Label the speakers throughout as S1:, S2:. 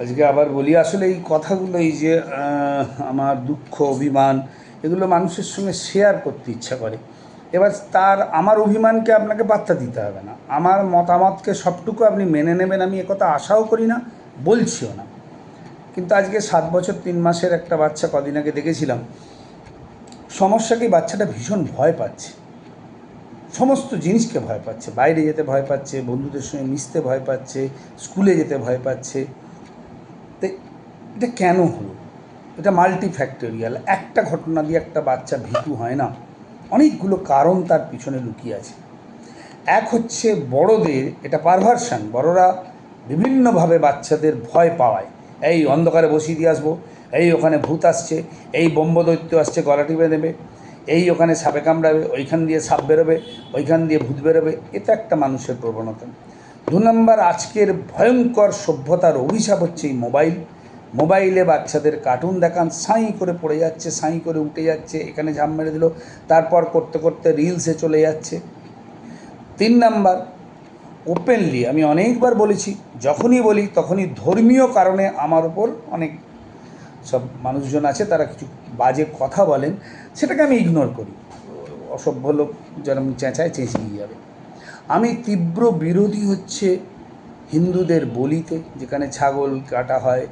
S1: আজকে আবার বলি, আসলে এই কথাগুলো এই যে আমার দুঃখ, অভিমান, এগুলো মানুষের সঙ্গে শেয়ার করতে ইচ্ছা করে। এবার তার, আমার অভিমানকে আপনাকে পাত্তা দিতে হবে না। আমার মতামতকে সবটুকু আপনি মেনে নেবেন, আমি একথা আশাও করি না, বলছিও না। কিন্তু আজকে সাত বছর, তিন মাসের একটা বাচ্চা কদিন আগে দেখেছিলাম সমস্যাকে বাচ্চাটা ভীষণ ভয় পাচ্ছে। সমস্ত জিনিসকে ভয় পাচ্ছে, বাইরে যেতে ভয় পাচ্ছে, বন্ধুদের সঙ্গে মিশতে ভয় পাচ্ছে, স্কুলে যেতে ভয় পাচ্ছে। এটা কেন হলো? এটা মাল্টি ফ্যাক্টোরিয়াল একটা ঘটনা দিয়ে একটা বাচ্চা ভীতু হয় না। অনেকগুলো কারণ তার পিছনে লুকিয়ে আছে। এক হচ্ছে বড়দের এটা পারভার্সান বড়রা বিভিন্নভাবে বাচ্চাদের ভয় পাওয়ায়। এই অন্ধকারে বসিয়ে দিয়ে আসব। এই ওখানে ভূত আসছে। এই ব্রহ্মদৈত্য আসছে গলা টিপে দেবে। এই ওখানে সাপে কামড়াবে। ওইখান দিয়ে সাপ বেরোবে। ওইখান দিয়ে ভূত বেরোবে। এটা একটা মানুষের প্রবণতা। দু নম্বর, আজকের ভয়ঙ্কর সভ্যতার অভিশাপ হচ্ছে এই মোবাইল মোবাইলে বাচ্চাদের কার্টুন দেখান, সাঁই করে পড়ে যাচ্ছে, সাঁই করে উঠে যাচ্ছে, এখানে ঝাম মেরে দিল, তারপর করতে করতে রিলসে চলে যাচ্ছে। তিন নাম্বার ওপেনলি আমি অনেকবার বলেছি, যখনই বলি তখনই ধর্মীয় কারণে আমার ওপর অনেক সব মানুষজন আছে, তারা কিছু বাজে কথা বলেন, সেটাকে আমি ইগনোর করি। অসভ্য লোক যেরকম চেঁচায় চেঁচিয়ে যাবে। আমি তীব্র বিরোধী হচ্ছে হিন্দুদের বলিতে, যেখানে ছাগল কাটা হয়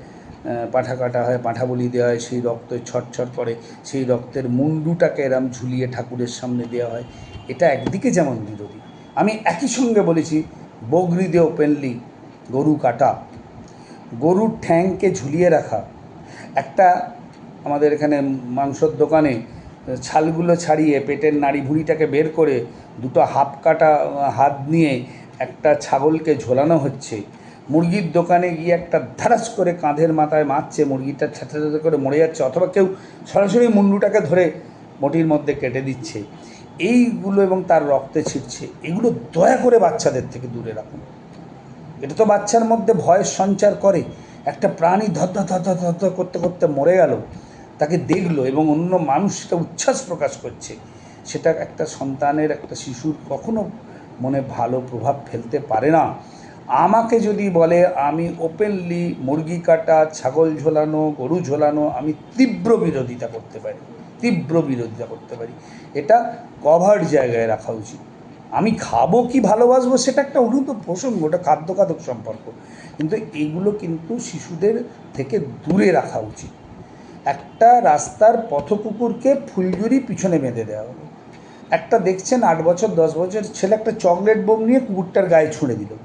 S1: পাঁঠা কাটা হয়, পাঁঠা বলি দেওয়া হয়, সেই রক্ত ছটছট করে, সেই রক্তের মুন্ডুটাকে এরম ঝুলিয়ে ঠাকুরের সামনে দেওয়া হয়। এটা একদিকে যেমন বিরোধী। আমি একই সঙ্গে বলেছি, বগরি বগরিদে ওপেনলি গরু কাটা, গরুর ঠ্যাংকে ঝুলিয়ে রাখা। একটা আমাদের এখানে মাংসর দোকানে ছালগুলো ছাড়িয়ে পেটের নাড়ি ভুঁড়িটাকে বের করে দুটো হাফ কাটা হাত নিয়ে একটা ছাগলকে ঝোলানো হচ্ছে। মুরগির দোকানে গিয়ে একটা ধারাস করে কাঁধের মাথায় মারছে, মুরগিটা ছ্যাঁচা করে মরে যাচ্ছে, অথবা কেউ সরাসরি মুন্ডুটাকে ধরে মটির মধ্যে কেটে দিচ্ছে। এইগুলো এবং তার রক্তে ছিটছে। এগুলো দয়া করে বাচ্চাদের থেকে দূরে রাখুন। এটা তো বাচ্চার মধ্যে ভয়ের সঞ্চার করে। একটা প্রাণী ধর ধর করতে করতে মরে গেল, তাকে দেখল এবং অন্য মানুষ সেটা উচ্ছ্বাস প্রকাশ করছে। সেটা একটা সন্তানের, একটা শিশুর কখনো মনে ভালো প্রভাব ফেলতে পারে না। আমাকে যদি বলে, আমি ওপেনলি মুরগি কাটা, ছাগল ঝোলানো, গরু ঝোলানো, আমি তীব্র বিরোধিতা করতে পারি, তীব্র বিরোধিতা করতে পারি, এটা কভার জায়গায় রাখা উচিত। আমি খাব কি ভালোবাসবো সেটা একটা অনুত প্রসঙ্গ, ওটা খাদ্য খাদক সম্পর্ক। কিন্তু এগুলো কিন্তু শিশুদের থেকে দূরে রাখা উচিত। একটা রাস্তার পথকুকুরকে ফুলঝুরি পিছনে বেঁধে দেওয়া হলো। একটা দেখছেন আট বছর, দশ বছর ছেলে একটা চকলেট বোম নিয়ে কুকুরটার গায়ে ছুঁড়ে দিল।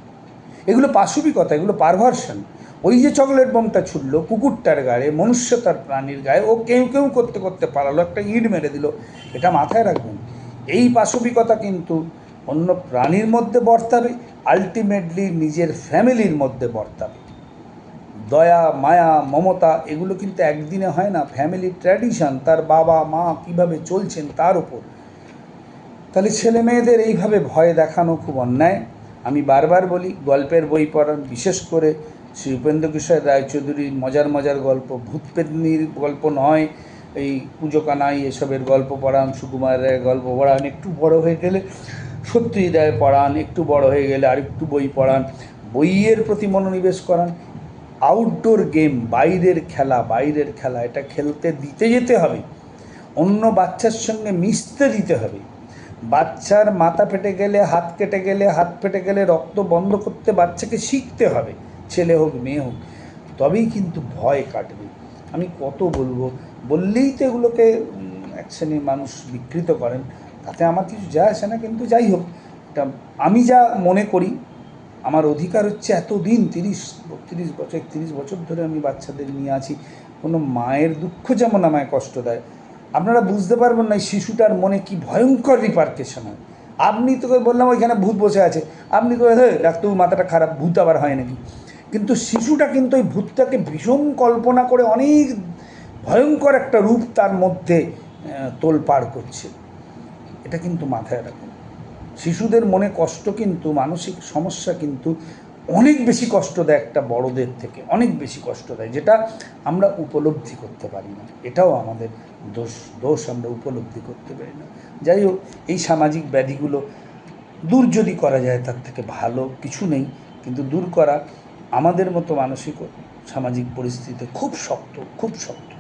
S1: এগুলো পাশবিকতা, এগুলো পারভার্সন ওই যে চকলেট বোমটা ছুটলো কুকুরটার গায়ে, মনুষ্যতার প্রাণীর গায়ে, ও কেউ কেউ করতে করতে পারালো একটা ইট মেরে দিল, এটা মাথায় রাখবেন। এই পাশবিকতা কিন্তু অন্য প্রাণীর মধ্যে বর্তাবে আলটিমেটলি নিজের ফ্যামিলির মধ্যে বর্তাবে। দয়া, মায়া, মমতা, এগুলো কিন্তু একদিনে হয় না, ফ্যামিলি ট্র্যাডিশন, তার বাবা, মা কীভাবে চলছেন তার উপর। তাহলে ছেলে মেয়েদের এইভাবে ভয় দেখানো খুব অন্যায়। আমি বারবার বলি, গল্পের বই পড়ান বিশেষ করে শ্রী উপেন্দ্র কিশোর রায়চৌধুরীর মজার মজার গল্প, ভূত পেতনির গল্প নয়, এই পুজো কানাই এসবের গল্প পড়ান সুকুমার রায়ের গল্প পড়ান একটু বড় হয়ে গেলে, সত্যজিৎ পড়ান, একটু বড় হয়ে গেলে আরেকটু বই পড়ান, বইয়ের প্রতি মনোনিবেশ করান আউটডোর গেম বাইরের খেলা বাইরের খেলা, এটা খেলতে দিতে যেতে হবে, অন্য বাচ্চার সঙ্গে মিশতে দিতে হবে। বাচ্চার মাথা ফেটে গেলে, হাত কেটে গেলে, হাত ফেটে গেলে রক্ত বন্ধ করতে বাচ্চাকে শিখতে হবে, ছেলে হোক, মেয়ে হোক। তবেই কিন্তু ভয় কাটবে। আমি কত বলব? বললেই তো এগুলোকে এক শ্রেণির মানুষ বিকৃত করেন। তাতে আমার কিছু যায় আসে না, কিন্তু যাই হোক এটা আমি যা মনে করি, আমার অধিকার হচ্ছে এতদিন, তিরিশ, বত্রিশ বছর, একত্রিশ বছর ধরে আমি বাচ্চাদের নিয়ে আছি। কোনো মায়ের দুঃখ যেমন আমায় কষ্ট দেয় আপনারা বুঝতে পারবেন না শিশুটার মনে কি ভয়ঙ্কর রিপার্কেশন হয়। আপনি তোকে বললাম ওইখানে ভূত বসে আছে। আপনি তো হে ডাক্তারবাবু মাথাটা খারাপ ভূত আবার হয় নাকি? কিন্তু শিশুটা কিন্তু ওই ভূতটাকে ভীষণ কল্পনা করে অনেক ভয়ঙ্কর একটা রূপ তার মধ্যে আহ, তোলপাড় করছে। এটা কিন্তু মাথায় রাখুন। শিশুদের মনে কষ্ট কিন্তু মানসিক সমস্যা কিন্তু অনেক বেশি কষ্ট দেয় একটা বড়দের থেকে, অনেক বেশি কষ্ট দেয়, যেটা আমরা উপলব্ধি করতে পারি না। এটাও আমাদের দোষ দোষ আমরা উপলব্ধি করতে পারি না। যাই হোক, এই সামাজিক ব্যাধিগুলো দূর যদি করা যায় তার থেকে ভালো কিছু নেই, কিন্তু দূর করা আমাদের মতো মানসিক সামাজিক পরিস্থিতি খুব শক্ত খুব শক্ত।